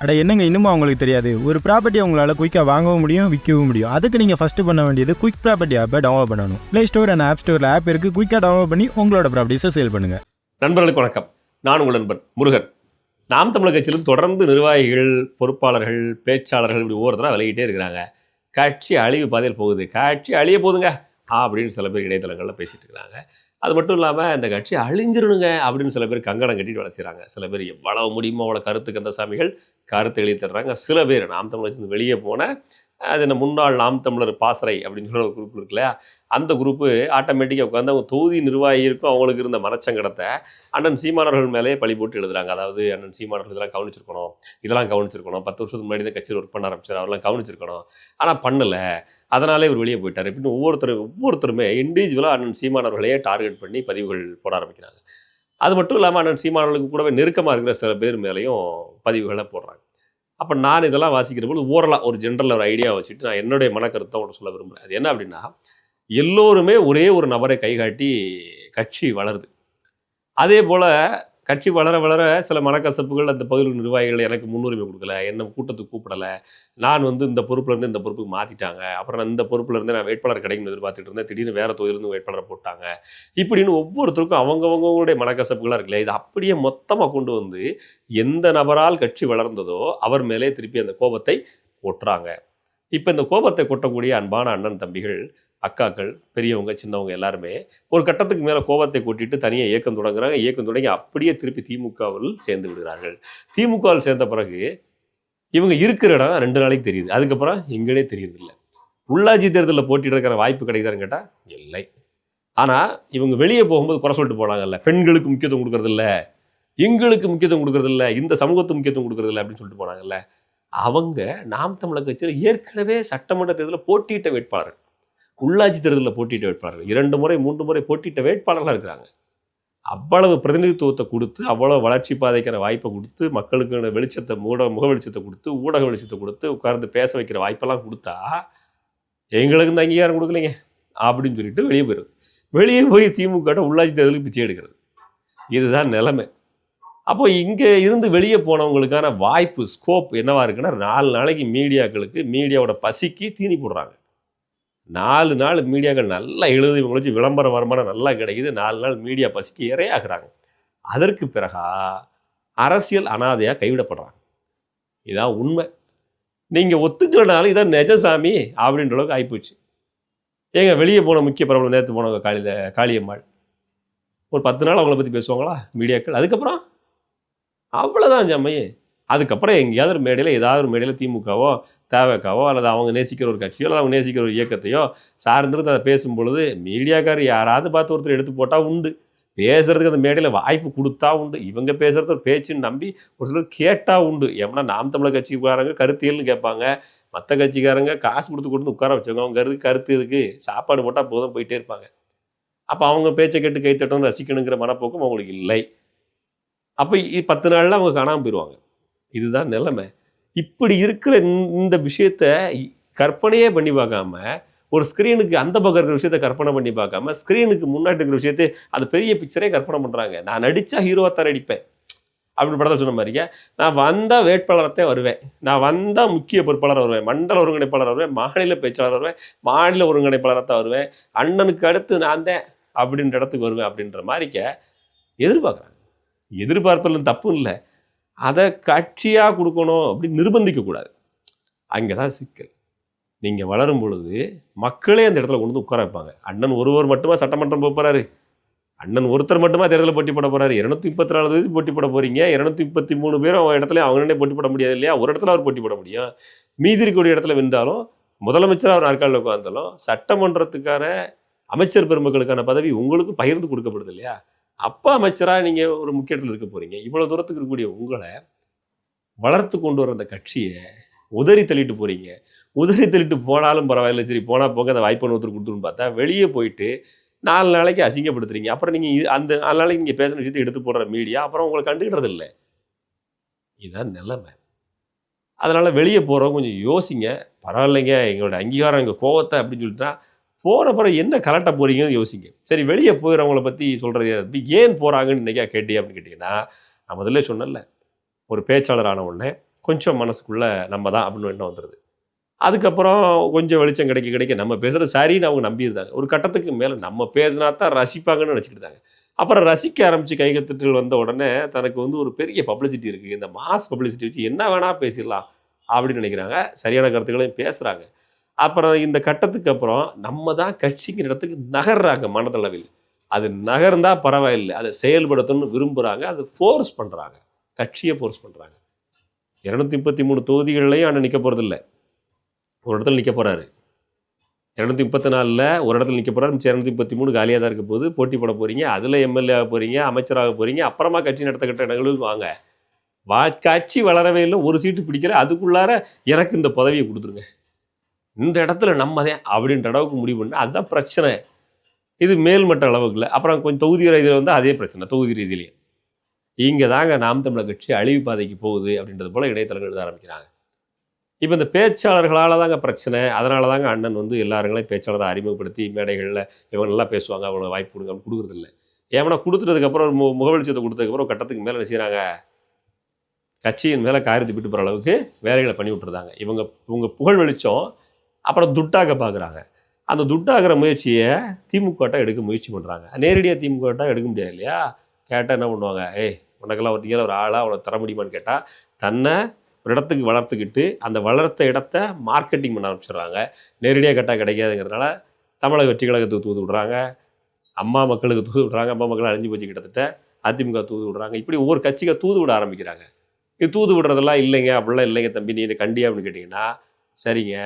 அட என்னங்க இன்னுமா அவங்களுக்கு தெரியாது? ஒரு ப்ராப்பர்ட்டி உங்களால் குயிக்காக வாங்கவும் முடியும் விற்கவும் முடியும். அதுக்கு நீங்கள் ஃபஸ்ட்டு பண்ண வேண்டியது குயிக் ப்ராப்பர்ட்டி ஆப்பை டவுன்லோட் பண்ணணும். ப்ளே ஸ்டோர் அண்ட் ஆப் ஸ்டோரில் ஆப் இருக்குது குயிக்காக டவுன்லோட் பண்ணி உங்களோட ப்ராப்பர்ட்டிஸை சேல் பண்ணுங்கள் நண்பர்களுக்கு வணக்கம். நான் உங்கள் நண்பன் முருகன். நாம் தமிழக கட்சியிலும் தொடர்ந்து நிர்வாகிகள் பொறுப்பாளர்கள் பேச்சாளர்கள் இப்படி ஒவ்வொருத்தராக விளையிட்டே இருக்கிறாங்க. கட்சி அழிவு பாதையில் போகுது. கட்சி அழிய போகுதுங்க. அப்படின்னு சில பேர் இணையதளங்களில் பேசிட்டு இருக்கிறாங்க. அது மட்டும் இல்லாமல் இந்த கட்சி அழிஞ்சிருணுங்க அப்படின்னு சில பேர் கங்கணம் கட்டிட்டு வேலை செய்கிறாங்க சில பேர் எவ்வளவு முடியுமோ அவ்வளோ கருத்து கந்தசாமிகள் கருத்து எழுதி தர்றாங்க. சில பேர் நாம் தமிழர் வெளியே போன அது என்ன முன்னாள் நாம் தமிழர் பாசறை அப்படின்னு சொல்கிற ஒரு குரூப் இருக்கு இல்லையா? அந்த குரூப்பு ஆட்டோமேட்டிக்காக உட்காந்து அவங்க தொகுதி நிர்வாகி இருக்கும் அவங்களுக்கு இருந்த மனச்சங்கடத்தை அண்ணன் சீமானவர்கள் மேலேயே பழி போட்டு எழுதுறாங்க. அதாவது அண்ணன் சீமானவர்கள் இதெல்லாம் கவனிச்சிருக்கணும் இதெல்லாம் கவனிச்சிருக்கணும். பத்து வருஷத்துக்கு முன்னாடி தான் கட்சியில் ஒர்க் பண்ண ஆரம்பிச்சார். அவரெல்லாம் கவனிச்சிருக்கணும். ஆனால் பண்ணல. அதனாலே இவர் வெளியே போயிட்டார். இப்படின்னு ஒவ்வொருத்தர் ஒவ்வொருத்தருமே இண்டிவிஜுவலாக அண்ணன் சீமானவர்களையே டார்கெட் பண்ணி பதிவுகள் போட ஆரம்பிக்கிறாங்க. அது மட்டும் இல்லாமல் அண்ணன் சீமானவர்களுக்கு கூடவே நெருக்கமாக இருக்கிற சில பேர் மேலேயும் பதிவுகளை போடுறாங்க. அப்போ நான் இதெல்லாம் வாசிக்கிற போது ஓரலாக ஒரு ஜென்ரல் ஒரு ஐடியா வச்சுட்டு நான் என்னுடைய மனக்கருத்தை ஒன்று சொல்ல விரும்புகிறேன் அது என்ன அப்படின்னா எல்லோருமே ஒரே ஒரு நபரை கைகாட்டி கட்சி வளருது. அதே போல் கட்சி வளர வளர சில மனக்கசப்புகள் அந்த பகுதி நிர்வாகிகள் எனக்கு முன்னுரிமை கொடுக்கல என்ன கூட்டத்துக்கு கூப்பிடலை. நான் வந்து இந்த பொறுப்புலேருந்து இந்த பொறுப்புக்கு மாற்றிட்டாங்க அப்புறம் நான் இந்த பொறுப்புலேருந்து நான் வேட்பாளர் கிடைக்கும் எதிர்பார்த்துட்டு இருந்தேன். திடீர்னு வேறு தொகுதியிலேருந்து வேட்பாளரை போட்டாங்க. இப்படின்னு ஒவ்வொருத்தருக்கும் அவங்கவுங்களுடைய மனக்கசப்புகளாக இருக்குல்ல இது அப்படியே மொத்தமாக கொண்டு வந்து எந்த நபரால் கட்சி வளர்ந்ததோ அவர் மேலே திருப்பி அந்த கோபத்தை கொட்டுறாங்க இப்போ இந்த கோபத்தை கொட்டக்கூடிய அன்பான அண்ணன் தம்பிகள் அக்காக்கள் பெரியவங்க சின்னவங்க எல்லாருமே ஒரு கட்டத்துக்கு மேலே கோபத்தை கூட்டிட்டு தனியாக இயக்கம் தொடங்குறாங்க. இயக்கம் தொடங்கி அப்படியே திருப்பி திமுகவில் சேர்ந்து விடுகிறார்கள். திமுகவில் சேர்ந்த பிறகு இவங்க இருக்கிற இடம் ரெண்டு நாளைக்கு தெரியுது. அதுக்கப்புறம் எங்களே தெரியுது உள்ளாட்சி தேர்தலில் போட்டியிடக்கிற வாய்ப்பு கிடைக்குதான்னு கேட்டால் இல்லை. ஆனால் இவங்க வெளியே போகும்போது குறை சொல்லிட்டு போனாங்கல்ல பெண்களுக்கு முக்கியத்துவம் கொடுக்கறதில்ல எங்களுக்கு முக்கியத்துவம் கொடுக்கறதில்ல இந்த சமூகத்துக்கு முக்கியத்துவம் கொடுக்குறதில்ல அப்படின்னு சொல்லிட்டு போனாங்கல்ல அவங்க நாம் தமிழக கட்சியில் ஏற்கனவே சட்டமன்ற தேர்தலில் போட்டியிட்ட வேட்பாளர்கள். உள்ளாட்சி தேர்தலில் போட்டியிட்ட வேட்பாளர்கள். இரண்டு முறை மூன்று முறை போட்டியிட்ட வேட்பாளர்களாக இருக்கிறாங்க. அவ்வளவு பிரதிநிதித்துவத்தை கொடுத்து அவ்வளவு வளர்ச்சி பாதைக்கான வாய்ப்பை கொடுத்து மக்களுக்கான வெளிச்சத்தை மூட முக வெளிச்சத்தை கொடுத்து ஊடக வெளிச்சத்தை கொடுத்து உட்கார்ந்து பேச வைக்கிற வாய்ப்பெல்லாம் கொடுத்தா எங்களுக்கு இந்த அங்கீகாரம் கொடுக்கலைங்க அப்படின்னு சொல்லிட்டு வெளியே போயிடுது வெளியே போய் திமுக உள்ளாட்சி தேர்தலுக்கு பிச்சை எடுக்கிறது. இதுதான் நிலைமை. அப்போ இங்கே இருந்து வெளியே போனவங்களுக்கான வாய்ப்பு ஸ்கோப் என்னவாக இருக்குன்னா நாலு நாளைக்கு மீடியாக்களுக்கு மீடியாவோட பசிக்கு தீனி போடுறாங்க. நாலு நாள் மீடியாக்கள் நல்லா எழுதி முடிச்சு விளம்பரம் விளம்பர வருமானம் நல்லா கிடைக்குது. நாலு நாள் மீடியா பசிக்கு இரையாகிறாங்க. அதற்கு பிறகா அரசியல் அனாதையாக கைவிடப்படுறாங்க. இதான் உண்மை. நீங்கள் ஒத்துக்கிறனால இதான் நெஜசாமி அப்படின்ற அளவுக்கு ஆகிப்போச்சு ஏங்க வெளியே போன முக்கிய பிரபலம் நேற்று போனவங்க காளியில் காளியம்மாள். ஒரு பத்து நாள் அவங்கள பற்றி பேசுவாங்களா? மீடியாக்கள். அதுக்கப்புறம்? அவ்வளோதான் ஜம்மையே அதுக்கப்புறம் எங்கேயாவது ஒரு மேடையில் ஏதாவது ஒரு மேடையில் திமுகவோ தேவைக்காவோ அல்லது அவங்க நேசிக்கிற ஒரு கட்சியோ அல்லது அவங்க நேசிக்கிற ஒரு இயக்கத்தையோ சார்ந்திருந்து அதை பேசும் பொழுது மீடியாக்கார் யாராவது பார்த்து ஒருத்தர் எடுத்து போட்டால் உண்டு. பேசுறதுக்கு அந்த மேடையில் வாய்ப்பு கொடுத்தா உண்டு. இவங்க பேசுகிறது ஒரு பேச்சுன்னு நம்பி ஒரு சிலர் கேட்டால் உண்டு. ஏன்னா நாம் தமிழர் கட்சிக்காரங்க கருத்தியல்னு கேட்பாங்க. மற்ற கட்சிக்காரங்க காசு கொடுத்து கொடுத்து உட்கார வச்சவங்க அவங்க கருத்து கருத்து இதுக்கு சாப்பாடு போட்டால் போதும் போயிட்டே இருப்பாங்க. அப்போ அவங்க பேச்சை கேட்டு கைத்தட்டணும் ரசிக்கணுங்கிற மனப்போக்கம் அவங்களுக்கு இல்லை. அப்போ இ- பத்து நாளில் அவங்க காணாமல் போயிடுவாங்க இதுதான் நிலைமை. இப்படி இருக்கிற இந்த- விஷயத்த கற்பனையே பண்ணி பார்க்காம ஒரு ஸ்க்ரீனுக்கு அந்த பக்கம் இருக்கிற விஷயத்த கற்பனை பண்ணி பார்க்காம ஸ்க்ரீனுக்கு முன்னாடி இருக்கிற விஷயத்தை அது பெரிய பிக்சரே கற்பனை பண்ணுறாங்க நான் நடித்தா ஹீரோவாக தான் நடிப்பேன். அப்படி படத்தை சொன்ன மாதிரிங்க நான் வந்தால் வேட்பாளரத்தே வருவேன். நான் வந்தால் முக்கிய பொறுப்பாளர் வருவேன். மண்டல ஒருங்கிணைப்பாளர் வருவேன். மாநில பேச்சாளர் வருவேன். மாநில ஒருங்கிணைப்பாளராக வருவேன். அண்ணனுக்கு அடுத்து நான் தான் அப்படின்ற இடத்துக்கு வருவேன் அப்படின்ற மாதிரிக்க எதிர்பார்க்குறாங்க. எதிர்பார்ப்பதில் தப்பும் இல்லை. அதை கட்சியாக கொடுக்கணும் அப்படின்னு நிர்பந்திக்கக்கூடாது அங்கே தான் சிக்கல். நீங்கள் வளரும் பொழுது மக்களே அந்த இடத்துல கொண்டு வந்து உட்கார வைப்பாங்க. அண்ணன் ஒருவர் மட்டுமா சட்டமன்றம் போக போகிறாரு அண்ணன் ஒருத்தர் மட்டுமா தேர்தலில் போட்டி போட போகிறாரு இரநூத்தி முப்பத்தி நாலு தேதி போட்டி போட போகிறீங்க இரநூத்தி முப்பத்தி மூணு பேரும் அவங்க இடத்துல அவங்களே போட்டி போட முடியாது இல்லையா? ஒரு இடத்துல அவர் போட்டி போட முடியும். மீதி இருக்கக்கூடிய இடத்துல வென்றாலும் முதலமைச்சர் அவர் நாற்காலில் உட்காந்தாலும் சட்டமன்றத்துக்கான அமைச்சர் பெருமக்களுக்கான பதவி உங்களுக்கு பகிர்ந்து கொடுக்கப்படுது இல்லையா? அப்பா அமைச்சராக நீங்கள் ஒரு முக்கிய இடத்துல இருக்க போகிறீங்க இவ்வளோ தூரத்துக்கு இருக்கக்கூடிய உங்களை வளர்த்து கொண்டு வர அந்த கட்சியை உதறி தள்ளிட்டு போகிறீங்க உதறி தள்ளிட்டு போனாலும் பரவாயில்ல. சரி போனால் போக அதை வாய்ப்பு ஒருத்தர் கொடுத்துருன்னு பார்த்தா வெளியே போயிட்டு நாலு நாளைக்கு அசிங்கப்படுத்துறீங்க. அப்புறம் நீங்கள் அந்த நாலு நாளைக்கு நீங்கள் பேசின விஷயத்தை எடுத்து போடுற மீடியா அப்புறம் உங்களை கண்டுக்கிறது இல்லை. இதுதான் நிலைமை. அதனால் வெளியே போகிறவங்க கொஞ்சம் யோசிங்க. பரவாயில்லைங்க எங்களோட அங்கீகாரம் எங்கள் கோவத்தை அப்படின்னு சொல்லிட்டா போகிற பிறகு என்ன கலட்ட போகிறீங்கன்னு யோசிங்க. சரி வெளியே போகிறவங்கள பற்றி சொல்கிறது ஏன் போகிறாங்கன்னு இன்றைக்கா கேட்டி அப்படின்னு கேட்டிங்கன்னா நான் முதல்ல சொன்னேன்ல ஒரு பேச்சாளர் ஆன உடனே கொஞ்சம் மனசுக்குள்ளே நம்ம தான் அப்படின்னு எண்ணம் வந்துடுது அதுக்கப்புறம் கொஞ்சம் வெளிச்சம் கிடைக்க கிடைக்க நம்ம பேசுகிற சரின்னு அவங்க நம்பியிருந்தாங்க. ஒரு கட்டத்துக்கு மேலே நம்ம பேசினா தான் ரசிப்பாங்கன்னு நினச்சிக்கிட்டாங்க அப்புறம் ரசிக்க ஆரம்பித்து கைகத்துட்டுகள் வந்த உடனே தனக்கு வந்து ஒரு பெரிய பப்ளிசிட்டி இருக்குது இந்த மாஸ் பப்ளிசிட்டி வச்சு என்ன வேணால் பேசிடலாம் அப்படின்னு நினைக்கிறாங்க. சரியான கருத்துக்களையும் பேசுகிறாங்க அப்புறம் இந்த கட்டத்துக்கு அப்புறம் நம்ம தான் கட்சிங்கிற இடத்துக்கு நகர்றாங்க மனதளவில். அது நகர்ந்தா பரவாயில்லை. அதை செயல்படுத்தணும்னு விரும்புகிறாங்க அது ஃபோர்ஸ் பண்ணுறாங்க கட்சியை ஃபோர்ஸ் பண்ணுறாங்க இரநூத்தி முப்பத்தி மூணு தொகுதிகள்லையும் ஆனால் நிற்க போகிறதில்ல ஒரு இடத்துல நிற்க போகிறாரு இரநூத்தி முப்பத்தி நாலில் ஒரு இடத்துல நிற்க போகிறாரு மிச்சம் இரநூத்தி முப்பத்தி மூணு காலியாக தான் இருக்க போது போட்டி போட போகிறீங்க அதில் எம்எல்ஏ ஆக போகிறீங்க அமைச்சராக போகிறீங்க அப்புறமா கட்சி நடத்தக்கட்ட இடங்களுக்கு வாங்க. வா கட்சி வளரவே இல்லை. ஒரு சீட்டு பிடிக்கிற அதுக்குள்ளார எனக்கு இந்த பதவியை கொடுத்துருங்க. இந்த இடத்துல நம்ம தான் அப்படின்ற அளவுக்கு முடிவு பண்ணால் அதுதான் பிரச்சனை. இது மேல்மட்ட அளவுக்கு இல்லை. அப்புறம் கொஞ்சம் தொகுதி ரீதியில் வந்து அதே பிரச்சனை தொகுதி ரீதியிலேயே இங்கே தாங்க நாம் தமிழர் கட்சி அழிவு பாதைக்கு போகுது அப்படின்றது போல் இணையதளங்கள் எழுத ஆரம்பிக்கிறாங்க. இப்போ இந்த பேச்சாளர்களால் தாங்க பிரச்சனை. அதனால தாங்க அண்ணன் வந்து எல்லாருங்களையும் பேச்சாளரை அறிமுகப்படுத்தி மேடைகளில் இவங்க நல்லா பேசுவாங்க அவங்க வாய்ப்பு கொடுங்க அப்படின்னு கொடுக்குறதில்ல. ஏன்னா கொடுத்துட்டதுக்கப்புறம் ஒரு மு முகவெளிச்சத்தை கொடுத்ததுக்கப்புறம் கட்டத்துக்கு மேலே என்ன செய்கிறாங்க கட்சியின் மேலே காயத்து விட்டு போகிற அளவுக்கு வேலைகளை பண்ணி விட்டுருந்தாங்க. இவங்க இவங்க புகழ் வெளிச்சம் அப்புறம் துட்டாக்க பார்க்குறாங்க. அந்த துட்டாகிற முயற்சியை திமுகட்ட எடுக்க முயற்சி பண்ணுறாங்க நேரடியாக திமுகட்ட எடுக்க முடியாது இல்லையா? கேட்டால் என்ன பண்ணுவாங்க? ஏய் உனக்கெல்லாம் ஒரு ஒரு ஆளாக அவனை தர முடியுமான்னு கேட்டால் தன்னை ஒரு இடத்துக்கு வளர்த்துக்கிட்டு அந்த வளர்த்த இடத்த மார்க்கெட்டிங் பண்ண ஆரம்பிச்சிடுறாங்க. நேரடியாக கேட்டால் கிடைக்காதுங்கிறதுனால தமிழக வெற்றி கழகத்துக்கு தூது விடுறாங்க. அம்மா மக்களுக்கு தூது விடுறாங்க. அம்மா மக்கள் அழிஞ்சு போச்சு கிட்டத்தட்ட. அதிமுக தூது விடுறாங்க. இப்படி ஒவ்வொரு கட்சிக்கு தூது விட ஆரம்பிக்கிறாங்க. இது தூது விடுறதெல்லாம் இல்லைங்க அப்படிலாம் இல்லைங்க தம்பி நீ என்ன கண்டியா அப்படின்னு கேட்டிங்கன்னா சரிங்க.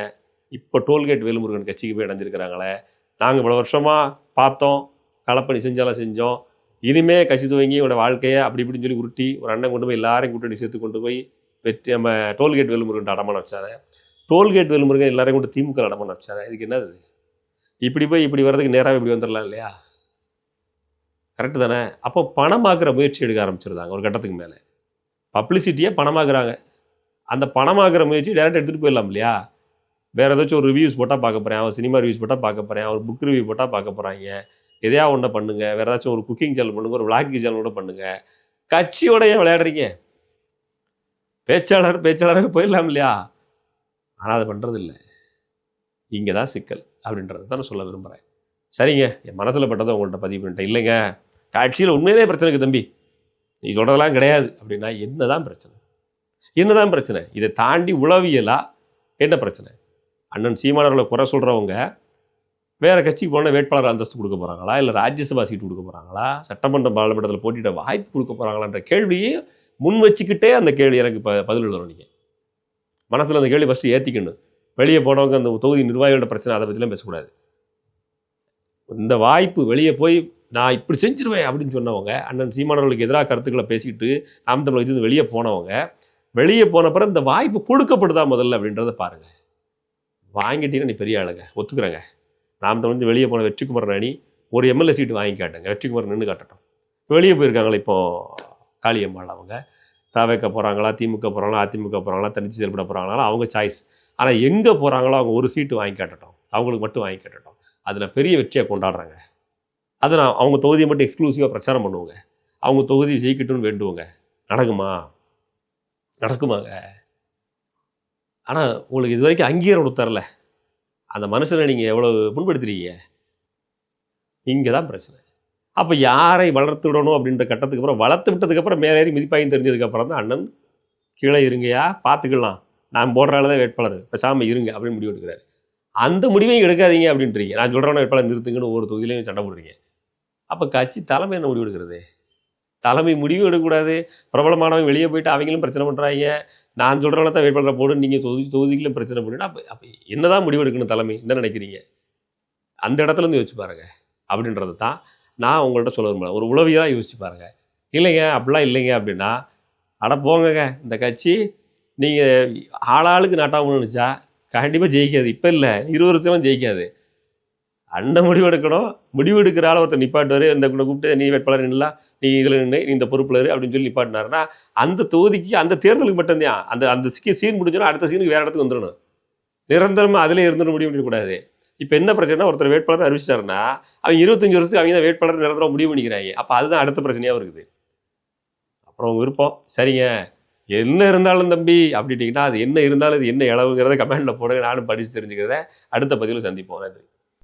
இப்போ டோல்கேட் வேலுமுருகன் கட்சிக்கு போய் இணைஞ்சிருக்கிறாங்களே. நாங்கள் இவ்வளோ வருஷமாக பார்த்தோம் களப்பணி செஞ்சாலும் செஞ்சோம். இனிமே கட்சி துவங்கி உங்களோட வாழ்க்கையை அப்படி இப்படின்னு சொல்லி உருட்டி ஒரு அண்ணன் கொண்டு போய் எல்லாரையும் கூட்டணி சேர்த்து கொண்டு போய் வெற்றி நம்ம டோல்கேட் வேலுமுருகன் அடமானம் வச்சாரு. டோல்கேட் வேலுமுருகன் எல்லாரையும் கொண்டு திமுக அடமானம் வச்சாரு. இதுக்கு என்னது இப்படி போய் இப்படி வர்றதுக்கு நேராக இப்படி வந்துடலாம் இல்லையா? கரெக்டு தானே? அப்போ பணமாக்குற முயற்சி எடுக்க ஆரம்பிச்சிருந்தாங்க ஒரு கட்டத்துக்கு மேலே. பப்ளிசிட்டியே பணமாக்குறாங்க. அந்த பணமாக்குற முயற்சி டேரெக்டாக எடுத்துகிட்டு போயிடலாம் இல்லையா? வேறு ஏதாச்சும் ஒரு ரிவ்யூஸ் போட்டால் பார்க்க போகிறேன் அவன் சினிமா ரிவ்யூஸ் போட்டால் பார்க்க போகிறேன் அவர் புக் ரிவ்யூ போட்டால் பார்க்க போகிறாங்க எதையா ஒன்றை பண்ணுங்கள் வேறு ஏதாச்சும் ஒரு குக்கிங் சேனல் பண்ணுங்கள் ஒரு விளாக்கிங் சேனல் கூட பண்ணுங்கள் கட்சியோட ஏன் விளையாடுறீங்க. பேச்சாளர் பேச்சாளராக போயிடலாம் இல்லையா? ஆனால் அதை பண்ணுறது இல்லை இங்கே தான் சிக்கல் அப்படின்றத தான் சொல்ல விரும்புகிறேன் சரிங்க. என் மனசில் பட்டதை உங்கள்கிட்ட பதிவு பண்ணிட்டேன். இல்லைங்க. காட்சியில் உண்மையிலே பிரச்சனை இருக்குது தம்பி. நீ சொல்கிறதெல்லாம் கிடையாது அப்படின்னா என்ன தான் பிரச்சனை? என்ன தான் பிரச்சனை? இதை தாண்டி உளவியலா என்ன பிரச்சனை? அண்ணன் சீமானவர்களை குறை சொல்கிறவங்க வேறு கட்சிக்கு போனால் வேட்பாளர் அந்தஸ்து கொடுக்க போகிறாங்களா இல்லை ராஜ்யசபா சீட்டு கொடுக்க போகிறாங்களா சட்டமன்ற பாராளுமன்றத்தில் போட்டியிட வாய்ப்பு கொடுக்க போகிறாங்களான்ற கேள்வியை முன் வச்சுக்கிட்டே அந்த கேள்வி எனக்கு ப பதில் எழுதணும் நீங்கள் மனசில் அந்த கேள்வி ஃபஸ்ட்டு ஏற்றிக்கணும் வெளியே போனவங்க அந்த தொகுதி நிர்வாகிகளோட பிரச்சனை அதை பற்றிலாம் பேசக்கூடாது. இந்த வாய்ப்பு வெளியே போய் நான் இப்படி செஞ்சிருவேன் அப்படின்னு சொன்னவங்க அண்ணன் சீமானவர்களுக்கு எதிராக கருத்துக்களை பேசிக்கிட்டு நாம் தமிழ் வெளியே போனவங்க வெளியே போன பிறகு இந்த வாய்ப்பு கொடுக்கப்படுதா முதல்ல அப்படின்றத பாருங்கள் வாங்கிட்டீங்கன்னா நீ பெரிய ஆளுங்க. ஒத்துக்கிறேங்க. நாம் தமிழ்ந்து வெளியே போன வெற்றிக்குமார் அணி ஒரு எம்எல்ஏ சீட்டு வாங்கி காட்டுங்க. வெற்றிக்குமார் நின்று காட்டட்டும். வெளியே போயிருக்காங்களே இப்போ காளியம்மாள் அவங்க. தவைக்க போகிறாங்களா திமுக போகிறாங்களா அதிமுக போகிறாங்களா தனிச்சு செயல்பட போகிறாங்களா அவங்க சாய்ஸ் ஆனால் எங்கே போகிறாங்களோ அவங்க ஒரு சீட்டு வாங்கி காட்டட்டும். அவங்களுக்கு மட்டும் வாங்கி காட்டட்டும். அதில் பெரிய வெற்றியை கொண்டாடுறாங்க. அதை நான் அவங்க தொகுதியை மட்டும் எக்ஸ்க்ளூசிவாக பிரச்சாரம் பண்ணுவோங்க. அவங்க தொகுதி ஜெயிக்கட்டும்னு வேண்டுவோங்க. நடக்குமா? நடக்குமாங்க. ஆனால் உங்களுக்கு இது வரைக்கும் அங்கீகாரம் கொடுத்தார்ல? அந்த மனுஷனை நீங்கள் எவ்வளோ புண்படுத்துறீங்க இங்கே தான் பிரச்சனை. அப்போ யாரை வளர்த்து விடணும் அப்படின்ற கட்டத்துக்கு அப்புறம் வளர்த்து விட்டதுக்கப்புறம் மேலேறி மிதிப்பாயும் தெரிஞ்சதுக்கப்புறம் தான் அண்ணன் கீழே இருங்கயா பார்த்துக்கலாம் நான் போடுறால தான் வேட்பாளர் பேசாமல் இருங்க அப்படின்னு முடிவு எடுக்கிறாரு. அந்த முடிவையும் எடுக்காதீங்க அப்படின்றீங்க. நான் சொல்கிறேன் வேட்பாளர் நிறுத்துங்கன்னு ஒவ்வொரு தொகுதியிலையும் சண்டை போடுறீங்க. அப்போ கட்சி தலைமை என்ன முடிவு எடுக்கிறது? தலைமை முடிவு எடுக்கக்கூடாது. பிரபலமானவங்க வெளியே போயிட்டு அவங்களும் பிரச்சனை பண்ணுறாங்க நான் சொல்கிறவங்கள தான் வேட்பாளரை போடு நீங்கள் தொகுதி தொகுதிக்குள்ள பிரச்சனை பண்ணிட்டு அப்போ அப்போ என்னதான் தான் எடுக்கணும் தலைமை? என்ன நினைக்கிறீங்க? அந்த இடத்துல இருந்து யோசிச்சு பாருங்க. அப்படின்றது தான் நான் உங்கள்கிட்ட சொல்ல விரும்புகிறேன் ஒரு உளவியாக யோசிச்சு பாருங்க. இல்லைங்க அப்படிலாம் இல்லைங்க அப்படின்னா அட போங்கங்க இந்த கட்சி நீங்கள் ஆளாளுக்கு நாட்டாமல் நினச்சா கண்டிப்பாக ஜெயிக்காது. இப்போ இல்லை இருபது வருஷம் ஜெயிக்காது. அந்த முடிவு எடுக்கணும் முடிவு எடுக்கிற ஆள் ஒருத்தர் நிப்பாட்டுவார். இந்த கூட கூப்பிட்டு நீ வேட்பாளர் நில்லாம் நீ இதில் நின்று நீ இந்த பொறுப்பில் இரு. அப்படின்னு சொல்லி நிப்பாட்டினாருன்னா அந்த தொகுதிக்கு அந்த தேர்தலுக்கு மட்டும்தான். அந்த அந்த சிக்கி சீன் முடிஞ்சோன்னா அடுத்த சீனுக்கு வேறு இடத்துக்கு வந்துடணும். நிரந்தரமாக அதிலே இருந்துட முடிவு பண்ணிடக்கூடாது இப்போ என்ன பிரச்சனை ஒருத்தர் வேட்பாளர் அறிவிச்சிட்டாருன்னா அவங்க இருபத்தஞ்சு வருஷத்துக்கு அவங்க தான் வேட்பாளர் நிரந்தரம் முடிவு பண்ணிக்கிறாங்க. அப்போ அதுதான் அடுத்த பிரச்சனையாக இருக்குது. அப்புறம் விருப்பம். சரிங்க. என்ன இருந்தாலும் தம்பி அப்படின்ட்டிங்கன்னா அது என்ன இருந்தாலும் அது என்ன இளவுங்கிறத கமெண்டில் போடுங்க. நானும் படித்து தெரிஞ்சுக்கிறத. அடுத்த பதிவில் சந்திப்போம். நன்றி.